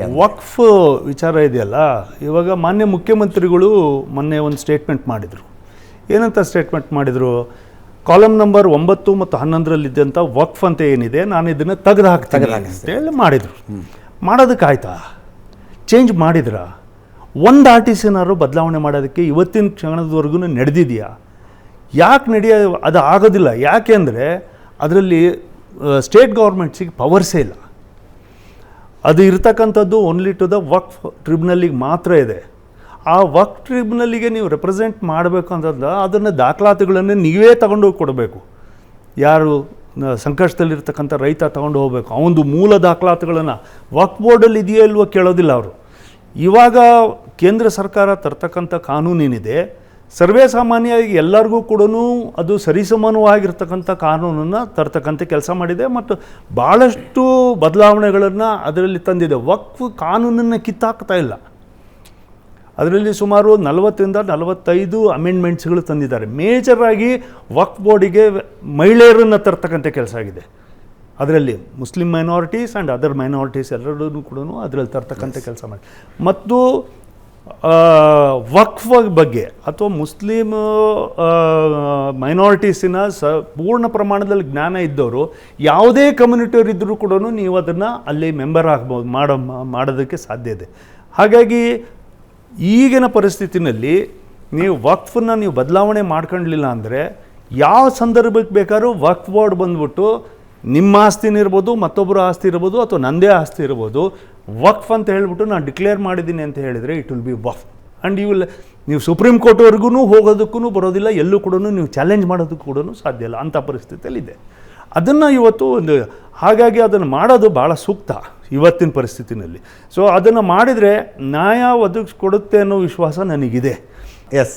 ಯಾಕೆ ವಕ್ಫ್ ವಿಚಾರ ಇದೆಯಲ್ಲ ಇವಾಗ ಮಾನ್ಯ ಮುಖ್ಯಮಂತ್ರಿಗಳು ಮೊನ್ನೆ ಒಂದು ಸ್ಟೇಟ್ಮೆಂಟ್ ಮಾಡಿದರು. ಏನಂತ ಸ್ಟೇಟ್ಮೆಂಟ್ ಮಾಡಿದರು? ಕಾಲಮ್ ನಂಬರ್ ಒಂಬತ್ತು ಮತ್ತು ಹನ್ನೊಂದರಲ್ಲಿದ್ದಂಥ ವಕ್ಫ್ ಅಂತ ಏನಿದೆ ನಾನು ಇದನ್ನು ತೆಗೆದು ಹಾಕ್ತೀನಿ ಅಂತೇಳಿ ಮಾಡಿದರು. ಮಾಡೋದಕ್ಕಾಯ್ತಾ? ಚೇಂಜ್ ಮಾಡಿದ್ರ? ಒಂದು ಆರ್ ಟಿ ಸಿನಾರು ಬದಲಾವಣೆ ಮಾಡೋದಕ್ಕೆ ಇವತ್ತಿನ ಕ್ಷಣದವರೆಗೂ ನಡೆದಿದೆಯಾ? ಯಾಕೆ ನಡೆಯ ಅದು ಆಗೋದಿಲ್ಲ. ಯಾಕೆ ಅಂದರೆ ಅದರಲ್ಲಿ ಸ್ಟೇಟ್ ಗೌರ್ಮೆಂಟ್ಸಿಗೆ ಪವರ್ಸೇ ಇಲ್ಲ. ಅದು ಇರ್ತಕ್ಕಂಥದ್ದು ಓನ್ಲಿ ಟು ದ ವಕ್ಫ್ ಟ್ರಿಬ್ಯುನಲ್ಲಿಗೆ ಮಾತ್ರ ಇದೆ. ಆ ವಕ್ ಟ್ರಿಬ್ಯುನಲ್ಲಿಗೆ ನೀವು ರೆಪ್ರೆಸೆಂಟ್ ಮಾಡಬೇಕು ಅಂತಂದ್ರೆ ಅದನ್ನು ದಾಖಲಾತಿಗಳನ್ನು ನೀವೇ ತಗೊಂಡೋಗಿ ಕೊಡಬೇಕು. ಯಾರು ಸಂಕಷ್ಟದಲ್ಲಿರ್ತಕ್ಕಂಥ ರೈತ ತಗೊಂಡು ಹೋಗಬೇಕು. ಅವನದು ಮೂಲ ದಾಖಲಾತಿಗಳನ್ನು ವಕ್ ಬೋರ್ಡಲ್ಲಿ ಇದೆಯೋ ಇಲ್ವೋ ಕೇಳೋದಿಲ್ಲ ಅವರು. ಇವಾಗ ಕೇಂದ್ರ ಸರ್ಕಾರ ತರ್ತಕ್ಕಂಥ ಕಾನೂನೇನಿದೆ ಸರ್ವೇ ಸಾಮಾನ್ಯವಾಗಿ ಎಲ್ಲರಿಗೂ ಕೂಡ ಅದು ಸರಿಸಮಾನವಾಗಿರ್ತಕ್ಕಂಥ ಕಾನೂನನ್ನು ತರ್ತಕ್ಕಂಥ ಕೆಲಸ ಮಾಡಿದೆ ಮತ್ತು ಭಾಳಷ್ಟು ಬದಲಾವಣೆಗಳನ್ನು ಅದರಲ್ಲಿ ತಂದಿದೆ. ವಕ್ಫ್ ಕಾನೂನನ್ನು ಕಿತ್ತಾಕ್ತಾ ಇಲ್ಲ. ಅದರಲ್ಲಿ ಸುಮಾರು ನಲವತ್ತರಿಂದ ನಲವತ್ತೈದು ಅಮೆಂಡ್ಮೆಂಟ್ಸ್ಗಳು ತಂದಿದ್ದಾರೆ. ಮೇಜರಾಗಿ ವಕ್ ಬೋರ್ಡಿಗೆ ಮಹಿಳೆಯರನ್ನು ತರ್ತಕ್ಕಂಥ ಕೆಲಸ ಆಗಿದೆ. ಅದರಲ್ಲಿ Muslim minorities and other minorities ಎಲ್ಲರೂ ಕೂಡ ಅದರಲ್ಲಿ ತರ್ತಕ್ಕಂಥ ಕೆಲಸ ಮಾಡಿ. ಮತ್ತು ವಕ್ಫ್ ಬಗ್ಗೆ ಅಥವಾ ಮುಸ್ಲಿಮ್ ಮೈನಾರಿಟೀಸಿನ ಸ, ಪೂರ್ಣ ಪ್ರಮಾಣದಲ್ಲಿ ಜ್ಞಾನ ಇದ್ದವರು, ಯಾವುದೇ ಕಮ್ಯುನಿಟಿಯವರು ಇದ್ದರೂ ಕೂಡ ನೀವು ಅದನ್ನು ಅಲ್ಲಿ ಮೆಂಬರ್ ಆಗ್ಬೋದು, ಮಾಡೋ, ಮಾಡೋದಕ್ಕೆ ಸಾಧ್ಯ ಇದೆ. ಹಾಗಾಗಿ, ಈಗಿನ ಪರಿಸ್ಥಿತಿನಲ್ಲಿ ನೀವು ವಕ್ಫನ್ನ ನೀವು ಬದಲಾವಣೆ ಮಾಡ್ಕೊಳ್ಲಿಲ್ಲ ಅಂದರೆ, ಯಾವ ಸಂದರ್ಭಕ್ಕೆ ಬೇಕಾದ್ರೂ ವಕ್ಫ್ ಬೋರ್ಡ್ ಬಂದ್ಬಿಟ್ಟು ನಿಮ್ಮ ಆಸ್ತಿನೂ ಇರ್ಬೋದು, ಮತ್ತೊಬ್ಬರ ಆಸ್ತಿ ಇರ್ಬೋದು ಅಥವಾ ನಂದೇ ಆಸ್ತಿ ಇರ್ಬೋದು, ವಕ್ಫ್ ಅಂತ ಹೇಳ್ಬಿಟ್ಟು ನಾನು ಡಿಕ್ಲೇರ್ ಮಾಡಿದ್ದೀನಿ ಅಂತ ಹೇಳಿದರೆ it will be waqf and you will ನೀವು ಸುಪ್ರೀಂ ಕೋರ್ಟ್ವರೆಗೂ ಹೋಗೋದಕ್ಕೂ ಬರೋದಿಲ್ಲ, ಎಲ್ಲೂ ಕೂಡ ನೀವು ಚಾಲೆಂಜ್ ಮಾಡೋದಕ್ಕೂ ಕೂಡ ಸಾಧ್ಯ ಇಲ್ಲ. ಅಂಥ ಪರಿಸ್ಥಿತಿಯಲ್ಲಿದೆ. ಅದನ್ನು ಇವತ್ತು ಒಂದು, ಹಾಗಾಗಿ ಅದನ್ನು ಮಾಡೋದು ಭಾಳ ಸೂಕ್ತ ಇವತ್ತಿನ ಪರಿಸ್ಥಿತಿನಲ್ಲಿ. ಸೊ ಅದನ್ನು ಮಾಡಿದರೆ ನ್ಯಾಯ ಒದಗಿಸ್ಕೊಡುತ್ತೆ ಅನ್ನೋ ವಿಶ್ವಾಸ ನನಗಿದೆ. ಎಸ್